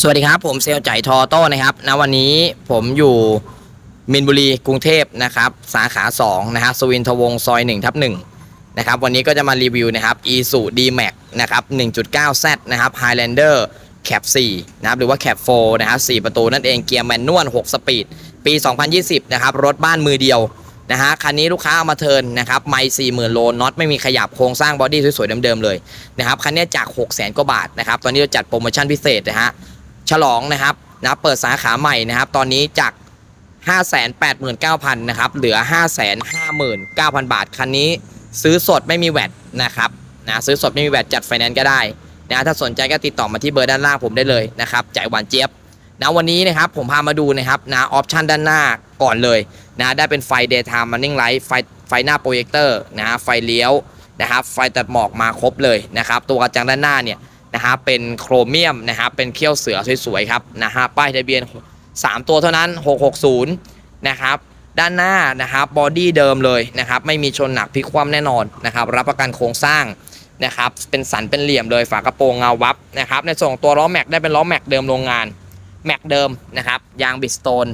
สวัสดีครับ ผมเซลล์จ่ายทอโต้นะครับณวันนี้ผมอยู่มินบุรีกรุงเทพนะครับ สาขา2นะครับสวินทวงศซอย1ทับ1นะครับ วันนี้ก็จะมารีวิวนะครับ e s u d max นะครับ 1.9Z นะครับ Highlander Cap 4นะครับ หรือว่า Cap 4นะครับ 4 ประตูนั่นเองเกียร์แมนนวล 6 สปีด ปี 2020 นะครับ รถบ้านมือเดียวนะฮะคันนี้ลูกค้าเอามาเทินนะครับไม่สี่หมื่นโลน็อตไม่มีขยับโครงสร้างบอดี้สวยๆเดิมๆเลยนะครับคันนี้จาก 6 0 0 0 0 0กว่าบาทนะครับ ตอนนี้เราจัดโปรโมชั่นพิเศษนะฮะ ฉลองนะครับนะเปิดสาขาใหม่นะครับ ตอนนี้จาก 589,000นะครับเหลือ 559,000 บาท คันนี้ซื้อสดไม่มีแวดนะครับนะซื้อสดไม่มีแวดจัดไฟแนนซ์ก็ได้นะถ้าสนใจก็ติดต่อมาที่เบอร์ด้านล่างผมได้เลยนะครับจ่ายหวานเจี๊ยบนะวันนี้นะครับผมพามาดูนะครับนะออปชันด้านหน้าก่อนเลยนะได้เป็นไฟ daytime running light ไฟไฟหน้าโปรเจคเตอร์นะฮะไฟเลี้ยวนะครับไฟตัดหมอกมาครบเลยนะครับตัวกระจังด้านหน้าเนี่ย นะฮะเป็นโครเมียมนะครับเป็นเขี้ยวเสือสวยๆครับนะฮะป้ายทะเบียน 3 ตัวเท่านั้น 660 นะครับด้านหน้านะครับบอดี้เดิมเลยนะครับไม่มีชนหนักพลิกคว่ำแน่นอนนะครับรับประกันโครงสร้างนะครับเป็นสันเป็นเหลี่ยมเลยฝากระโปรงเงาวับนะครับในส่วนของตัวล้อแม็กได้เป็นล้อแม็กเดิมโรงงานแม็กเดิมนะครับยางบิสโตน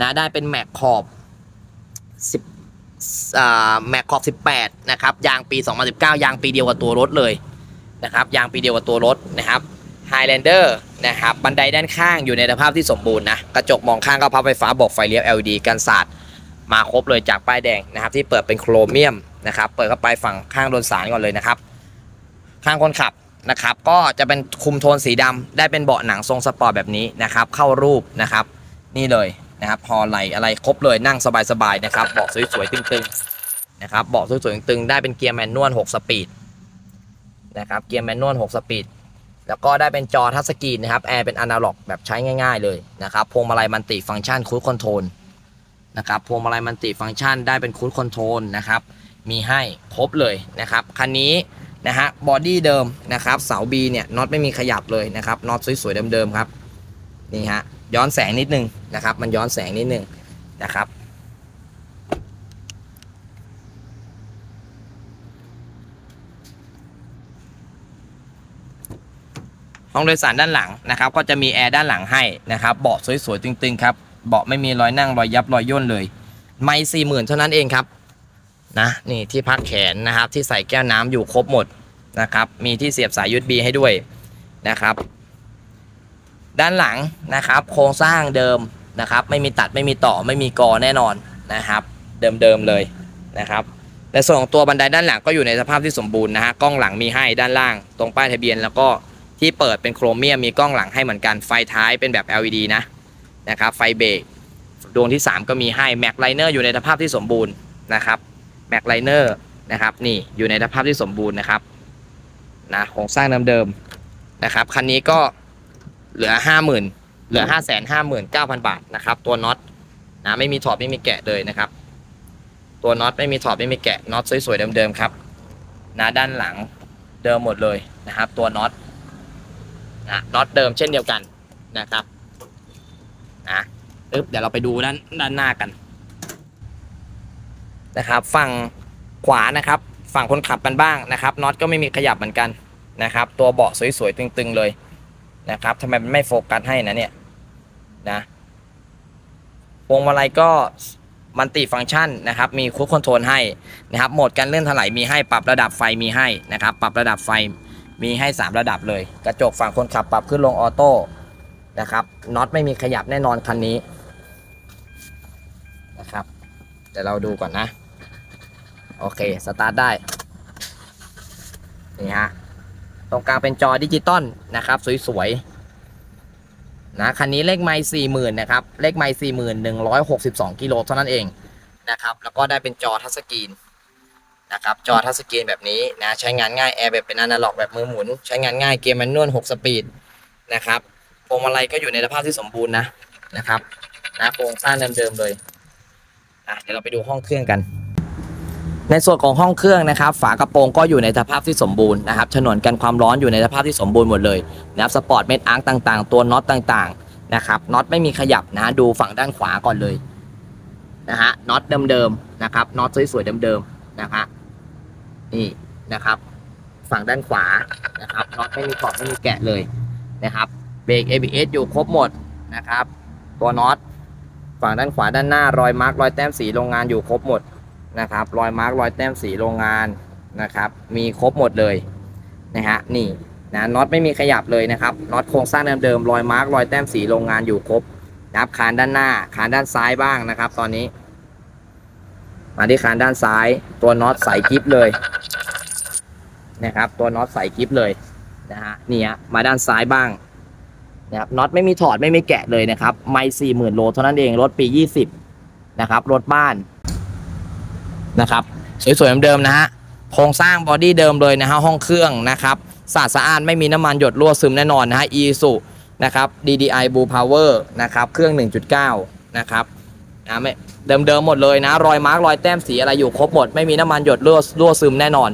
นะได้เป็นแม็กขอบ10อ่าแม็กขอบ 18 นะครับ ยางปี 2019 ยางปีเดียวกับตัวรถเลย นะครับยางปีเดียวกับตัวรถนะครับ Highlander นะครับบันไดด้านข้างอยู่ในสภาพที่สมบูรณ์นะกระจกมองข้างก็พับไฟฟ้าบอกไฟเลี้ยว LED กันสาดมาครบเลยจากป้ายแดงนะครับที่เปิดเป็นโครเมียมนะครับเปิดเข้าไปฝั่งข้างโดนสารก่อนเลยนะครับ ข้างคนขับนะครับก็จะเป็นคุมโทนสีดำได้เป็นเบาะหนังทรงสปอร์ตแบบนี้นะครับเข้ารูปนะครับนี่เลยนะครับพอไหลอะไรครบเลยนั่งสบายๆนะครับเบาะสวยๆตึงๆนะครับเบาะสวยๆตึงๆได้เป็นเกียร์แมนนวล6สปีด นะครับเกียร์แมนนวล6สปีดแล้วก็ได้เป็นจอทัชสกรีนนะครับแอร์เป็นอนาล็อกแบบใช้ง่าย ๆ เลยนะครับพวงมาลัยมันติฟังก์ชันคูดคอนโทรลนะครับพวงมาลัยมันติฟังก์ชันได้เป็นคูดคอนโทรลนะครับมีให้ครบเลยนะครับคันนี้นะฮะบอดี้เดิมนะครับเสาบีเนี่ยน็อตไม่มีขยับเลยนะครับน็อตสวยๆเดิมๆครับนี่ฮะย้อนแสงนิดนึงนะครับมันย้อนแสงนิดนึงนะครับ ห้องโดยสารด้านหลังนะครับ ก็จะมีแอร์ด้านหลังให้นะครับ เบาะสวยๆตึงๆครับ เบาะไม่มีรอยนั่งรอยยับรอยย่นเลย ไม่สี่หมื่นเท่านั้นเองครับนะนี่ที่พักแขนนะครับ ที่ใส่แก้วน้ำอยู่ครบหมดนะครับ มีที่เสียบสาย USB ให้ด้วยนะครับ ด้านหลังนะครับ โครงสร้างเดิมนะครับ ไม่มีตัดไม่มีต่อไม่มีกอแน่นอนนะครับ เดิมๆเลยนะครับในส่วนของตัวบันไดด้านหลังก็อยู่ในสภาพที่สมบูรณ์นะฮะกล้องหลังมีให้ด้านล่างตรงป้ายทะเบียนแล้วก็ ที่เปิดเป็นโครเมียมมีกล้องหลังให้เหมือนกันไฟท้ายเป็นแบบ LED นะนะครับไฟเบรกดวงที่ 3 ก็มีให้แม็กไลเนอร์อยู่ในสภาพที่สมบูรณ์นะครับแม็กไลเนอร์นะครับนี่อยู่ในสภาพที่สมบูรณ์นะครับนะโครงสร้างเดิมๆนะครับคันนี้ก็เหลือ 50,000 เหลือ 5 5 9 0 0 0 บาทนะครับตัวน็อตนะไม่มีถอดไม่มีแกะเลยนะครับ ตัวน็อตไม่มีถอดไม่มีแกะน็อตสวยๆเดิมๆครับนะด้านหลังเดิมหมดเลยนะครับ ตัวน็อต นะน็อตเดิมเช่นเดียวกันนะครับนะปึ๊บเดี๋ยวเราไปดูด้านด้านหน้ากันนะครับ ฝั่งขวานะครับ ฝั่งคนขับกันบ้างนะครับน็อตก็ไม่มีขยับเหมือนกันนะครับ ตัวเบาะสวยๆตึงๆเลยนะครับทำไมมันไม่โฟกัสให้นะเนี่ยนะพวงมาลัยก็มันติฟังก์ชันนะครับ มีคูดคอนโทรลให้นะครับ โหมดการเลื่อนถลายมีให้ปรับระดับไฟมีให้นะครับ ปรับระดับไฟ มีให้ 3 ระดับเลย กระจกฝั่งคนขับปรับขึ้นลงออโต้นะครับน็อตไม่มีขยับแน่นอนคันนี้นะครับเดี๋ยวเราดูก่อนนะ โอเค สตาร์ทได้ นี่ฮะ ตรงกลางเป็นจอดิจิตอลนะครับ สวยๆนะคันนี้เลขไมล์สี่หมื่นนะครับ เลขไมล์สี่หมื่นหนึ่งร้อยหกสิบสองกิโลเท่านั้นเองนะครับ แล้วก็ได้เป็นจอทัชสกรีน นะครับจอทัชสกรีนแบบนี้นะใช้งานง่ายแอร์แบบเป็นอนาล็อกแบบมือหมุน ใช้งานง่ายเกียร์แมนนวล6สปีดนะครับพวงมาลัยก็อยู่ในสภาพที่สมบูรณ์นะนะครับนะโครงสร้างเดิมๆเลยอะเดี๋ยวเราไปดูห้องเครื่องกัน ในส่วนของห้องเครื่องนะครับ ฝากระโปรงก็อยู่ในสภาพที่สมบูรณ์นะครับฉนวนกันความร้อนอยู่ในสภาพที่สมบูรณ์หมดเลยนะครับสปอร์ตเม็ดอาร์คต่างๆ ตัวน็อตต่างๆนะครับน็อตไม่มีขยับนะดูฝั่งด้านขวาก่อนเลยนะฮะน็อตเดิมๆนะครับน็อตสวยๆเดิมๆนะฮะ นี่นะครับ ฝั่งด้านขวานะครับน็อตไม่มีขอบไม่มีแกะเลยนะครับเบรก ABS อยู่ครบหมดนะครับ ตัวน็อตฝั่งด้านขวาด้านหน้ารอยมาร์กรอยแต้มสีโรงงานอยู่ครบหมดนะครับ รอยมาร์กรอยแต้มสีโรงงานนะครับ มีครบหมดเลยนะฮะนี่นะน็อตไม่มีขยับเลยนะครับน็อตโครงสร้างเดิมๆรอยมาร์กรอยแต้มสีโรงงานอยู่ครบนะครับคานด้านหน้าคานด้านซ้ายบ้างนะครับ ตอนนี้ มาที่คานด้านซ้าย ตัวน็อตใส่กิฟเลยนะครับ ตัวน็อตใส่กิฟเลยนะฮะนี่ฮะมาด้านซ้ายบ้างนะครับน็อตไม่มีถอดไม่มีแกะเลยนะครับ ไม่สี่หมื่นโลเท่านั้นเองรถปียี่สิบนะครับ รถบ้านนะครับ สวยๆเดิมๆนะฮะโครงสร้างบอดี้เดิมเลยนะฮะห้องเครื่องนะครับสะอาดสะอานไม่มีน้ำมันหยดรั่วซึมแน่นอนนะฮะ e s u นะครับ DDI Blue Power นะครับ เครื่อง 1.9 นะครับนะไม่ เดิมๆหมดเลยนะ รอยมาร์กรอยแต้มสีอะไรอยู่ครบหมด ไม่มีน้ำมันหยดรั่วรั่วซึมแน่นอน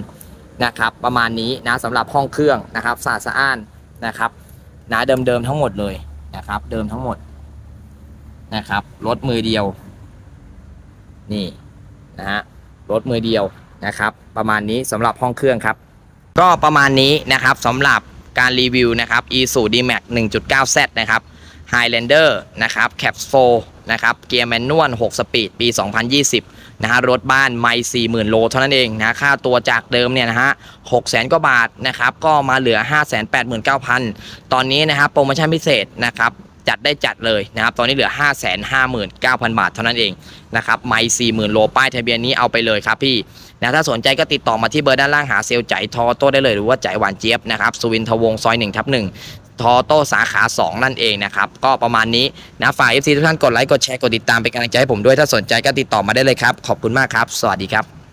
นะครับ ประมาณนี้นะสำหรับห้องเครื่องนะครับสะอาดสะอ้านนะครับนะเดิมๆทั้งหมดเลยนะครับ เดิมทั้งหมดนะครับรถมือเดียว นี่นะฮะรถมือเดียวนะครับ ประมาณนี้สำหรับห้องเครื่องครับ ก็ประมาณนี้นะครับสำหรับการรีวิวนะครับ e s u D-Max 1.9Z นะครับ Highlander นะครับ Cap 4นะครับ เกียร์แมนนวล6สปีด ปี 2020 นะฮะ รถบ้านไม่40,000 โลเท่านั้นเองนะ ค่าตัวจากเดิมเนี่ยนะฮะ600,000กว่าบาทนะครับ ก็มาเหลือ 589,000 ตอนนี้นะครับโปรโมชั่นพิเศษนะครับจัดได้จัดเลยนะครับ ตอนนี้เหลือ 559,000 บาทเท่านั้นเองนะครับไม่40,000โลป้ายทะเบียนนี้เอาไปเลยครับพี่นะถ้าสนใจก็ติดต่อมาที่เบอร์ด้านล่างหาเซลล์จ่ายทอโต้ได้เลยหรือว่าจ่ายหวานเจี๊ยบนะครับสุวินทวงซอย1ทับ1 ทอโต้สาขา 2 นั่นเองนะครับ ก็ประมาณนี้นะฝาก FC ทุกท่านกดไลค์กดแชร์กดติดตามเป็นกำลังใจให้ผมด้วยถ้าสนใจก็ติดต่อมาได้เลยครับ ขอบคุณมากครับ สวัสดีครับ